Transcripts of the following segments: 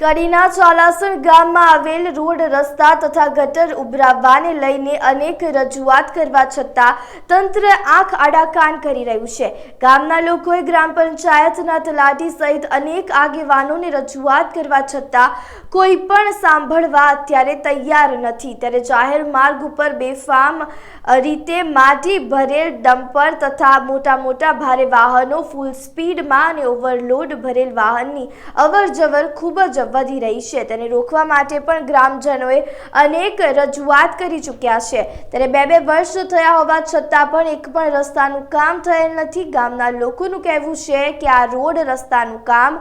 કડીના ચાલાસણ ગામમાં આવેલ રોડ રસ્તા તથા ગટર ઉભરાવવાને લઈને અનેક રજૂઆત કરવા છતાં તંત્ર આંખ આડા કાન કરી રહ્યું છે. ગામના લોકોએ ગ્રામ પંચાયતના તલાટી સહિત અનેક આગેવાનોને રજૂઆત કરવા છતાં કોઈ પણ સાંભળવા અત્યારે તૈયાર નથી. ત્યારે જાહેર માર્ગ ઉપર બેફામ રીતે માટી ભરેલ ડમ્પર તથા મોટા મોટા ભારે વાહનો ફૂલ સ્પીડમાં અને ઓવરલોડ ભરેલ વાહનની અવર જવર ખૂબ જ વધી રહી છે તેને રોકવા માટે પણ ગ્રામજનોએ અનેક રજૂઆત કરી ચૂક્યા છે. ત્યારે બે બે વર્ષ થયા હોવા છતાં પણ એક પણ રસ્તાનું કામ થયેલ નથી. ગામના લોકોનું કહેવું છે કે આ રોડ રસ્તાનું કામ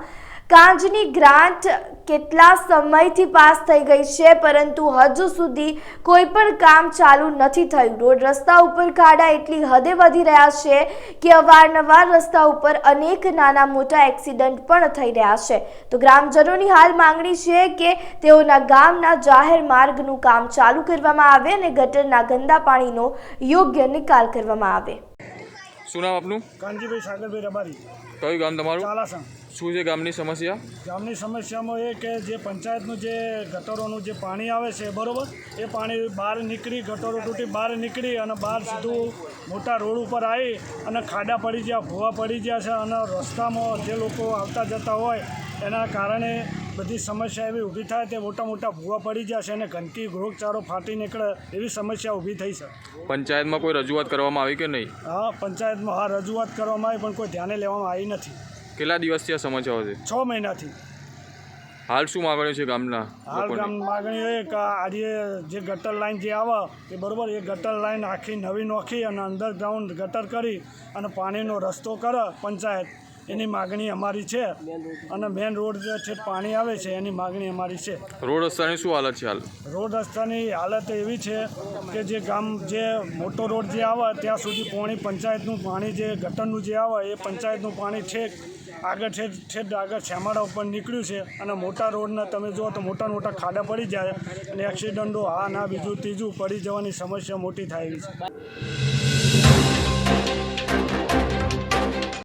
કાંજની ગ્રાન્ટ કેટલા સમયથી પાસ થઈ ગઈ છે પરંતુ હજુ સુધી કોઈ પણ કામ ચાલુ નથી થયું. રોડ રસ્તા ઉપર ખાડા એટલી હદે વધી રહ્યા છે કે અવારનવાર રસ્તા ઉપર અનેક નાના મોટા એક્સિડન્ટ પણ થઈ રહ્યા છે. તો ગ્રામજનોની હાલ માંગણી છે કે તેઓના ગામના જાહેર માર્ગનું કામ ચાલુ કરવામાં આવે અને ગટરના ગંદા પાણીનો યોગ્ય નિકાલ કરવામાં આવે. શું નામ આપનું? કાનજીભાઈ સાગરભાઈ રબારી. કયું ગામ તમારું? ચાલાસણ. શું છે ગામની સમસ્યા? ગામની સમસ્યામાં એ કે જે પંચાયતનું જે ગટરોનું જે પાણી આવે છે બરોબર? એ પાણી બહાર નીકળી ગટરો તૂટી બહાર નીકળી અને બહાર સીધું મોટા રોડ ઉપર આવી અને ખાડા પડી ગયા ભૂવા પડી ગયા છે અને રસ્તામાં જે લોકો આવતા જતા હોય એના કારણે બધી સમસ્યા એવી ઊભી થાય તે મોટા મોટા ભૂવા પડી ગયા છે અને ગંદકી રોગચાળો ફાટી નીકળે એવી સમસ્યા ઊભી થઈ છે. પંચાયતમાં કોઈ રજૂઆત કરવામાં આવી કે નહીં? હા પંચાયતમાં હા રજૂઆત કરવામાં આવી પણ કોઈ ધ્યાને લેવામાં આવી નથી. કેટલા દિવસથી આ સમસ્યાઓ છે? છ મહિનાથી. હાલ શું માગણીઓ છે ગામના હાલ ગામ માગણી એ કે આજે જે ગટર લાઈન જે આવે એ બરાબર એ ગટર લાઈન આખી નવી નોખી અને અંડરગ્રાઉન્ડ ગટર કરી અને પાણીનો રસ્તો કરે પંચાયત. એની માગણી અમારી છે અને મેન રોડ જે છે પાણી આવે છે એની માગણી અમારી છે. રોડ રસ્તાની શું હાલત છે હાલ? રોડ રસ્તાની હાલત એવી છે કે જે ગામ જે મોટો રોડ જે આવે ત્યાં સુધી પોણી પંચાયતનું પાણી જે ગટરનું જે આવે એ પંચાયતનું પાણી છેક આગળ છેક છેક આગળ છેમાડા ઉપર નીકળ્યું છે અને મોટા રોડના તમે જુઓ તો મોટા મોટા ખાડા પડી જાય અને એક્સિડન્ટો હા ના બીજું ત્રીજું પડી જવાની સમસ્યા મોટી થાય છે.